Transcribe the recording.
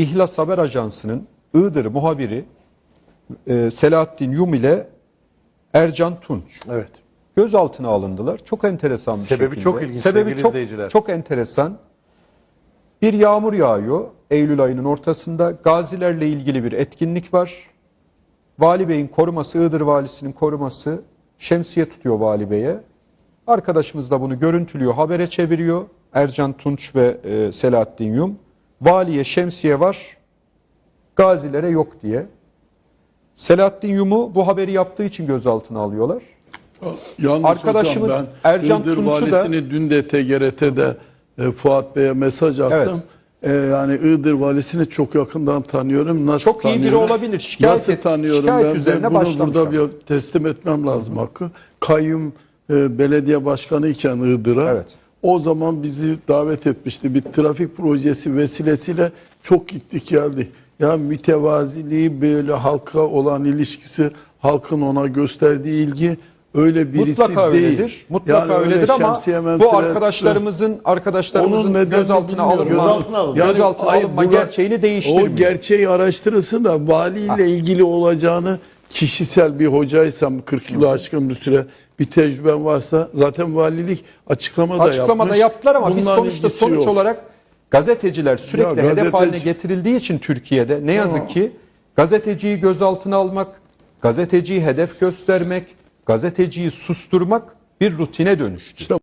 İhlas Haber Ajansı'nın Iğdır muhabiri e, Selahattin Yum ile Ercan Tunç Evet. gözaltına alındılar. Çok enteresan bir Sebebi şekilde. çok ilginç Sebebi sevgili çok, izleyiciler. çok enteresan. Bir yağmur yağıyor Eylül ayının ortasında. Gazilerle ilgili bir etkinlik var. Vali Bey'in koruması, Iğdır Valisi'nin koruması şemsiye tutuyor Vali Bey'e. Arkadaşımız da bunu görüntülüyor, habere çeviriyor. Ercan Tunç ve e, Selahattin Yum. Valiye şemsiye var, gazilere yok diye. Selahattin Yum'u bu haberi yaptığı için gözaltına alıyorlar. Yalnız Arkadaşımız hocam ben Ercan Iğdır Tunç'u da- valisini dün de TGRT'de e, Fuat Bey'e mesaj attım. E, yani Iğdır valisini çok yakından tanıyorum. Nasıl Çok iyi biri tanıyorum? olabilir. Şikayet Nasıl et- tanıyorum şikayet ben? üzerine ben bunu burada bir teslim etmem lazım hakkı. Kayyum e, belediye başkanı iken Iğdır'a Evet. O zaman bizi davet etmişti. Bir trafik projesi vesilesiyle çok gittik geldik. Ya mütevaziliği böyle halka olan ilişkisi, halkın ona gösterdiği ilgi öyle birisi Mutlaka değil. öyledir. Mutlaka Yani öyle öyledir ama bu arkadaşlarımızın Onun arkadaşlarımızın nedenini gözaltına alınma, Gözaltına alınma. Yani gözaltına ay, alınma bura- gerçeğini değiştirmiyor. O gerçeği araştırırsın da valiyle ilgili olacağını kişisel bir hocaysam 40 yılı aşkın bir süre bir tecrüben varsa zaten valilik açıklama da Açıklamada yapmış. yaptılar ama biz sonuçta ilgisi sonuç yok. olarak gazeteciler sürekli Ya hedef gazeteci- haline getirildiği için Türkiye'de ne yazık ki gazeteciyi gözaltına almak, gazeteciyi hedef göstermek, gazeteciyi susturmak bir rutine dönüştü. İşte